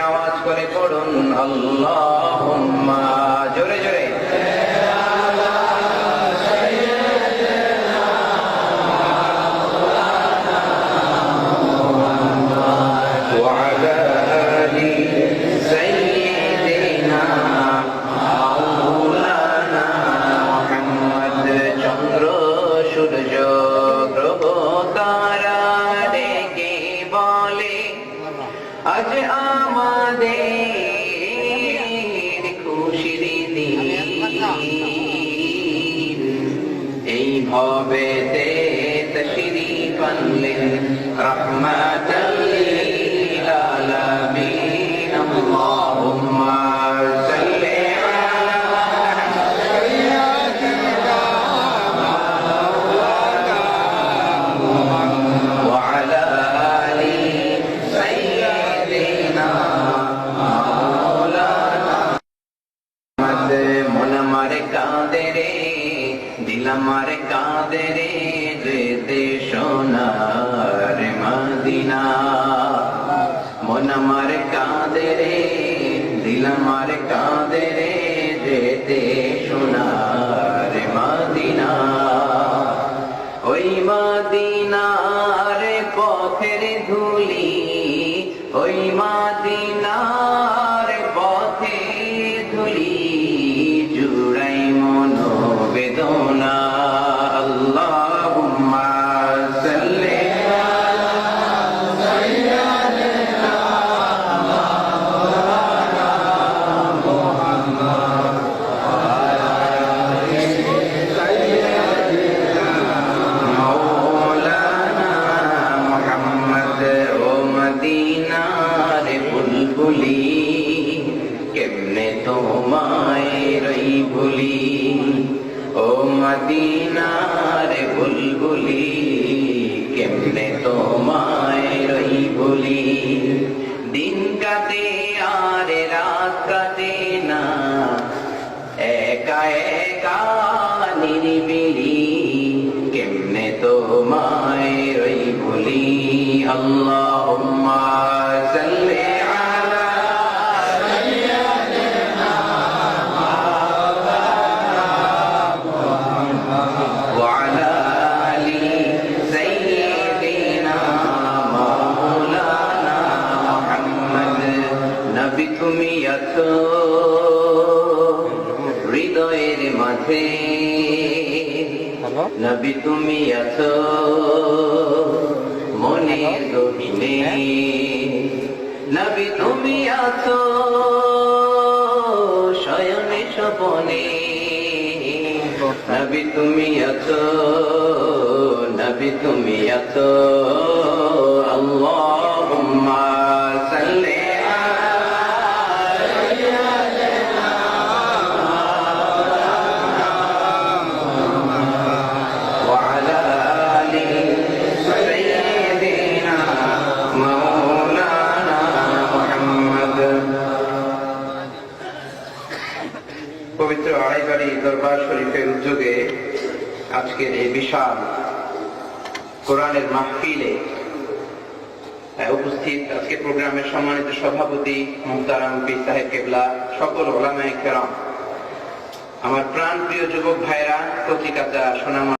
আওয়াজ করে পড়ুন আল্লাহুম্মা আজ আমাদের খুশির দিন। এই ভবেতে তশরিফ আনলেন রহমাতাল দিল মারে কাঁদে রে যেতে সোনার মদিনা। মন মারে কাঁদে রে দিল মারে কাঁদে রে সোনার মদিনা। ওই মাদিনার পথের ধুলি, ওই মাদিনার বুলবুলি কেমনে তোমায় রই ভুলি? ও মদিনার বুলবুলি, কেমনে তোমায় রই ভুলি? দিন কাটে আর রাত কাটে না, একা একা নিরিবিলি। কেমনে তোমায় রই ভুলি আল্লাহুম্মা তুমি আছো। হৃদয়ের মাঝে নবী তুমি আছো। মনের গহিনে নবী তুমি আছো। শয়নে স্বপনে নবী তুমি আছো। নবী তুমি আছো। আড়াইবাড়ি দরবার শরীফের উদ্যোগে আজকের এই বিশাল কোরআনের মাহফিলে উপস্থিত আজকে প্রোগ্রামের সম্মানিত সভাপতি মুক্তারাম পি সাহেব কেবলা, সকল ওলামায় কেরাম। আমার প্রাণ প্রিয় যুবক ভাইরা কচিকাচা সোনামা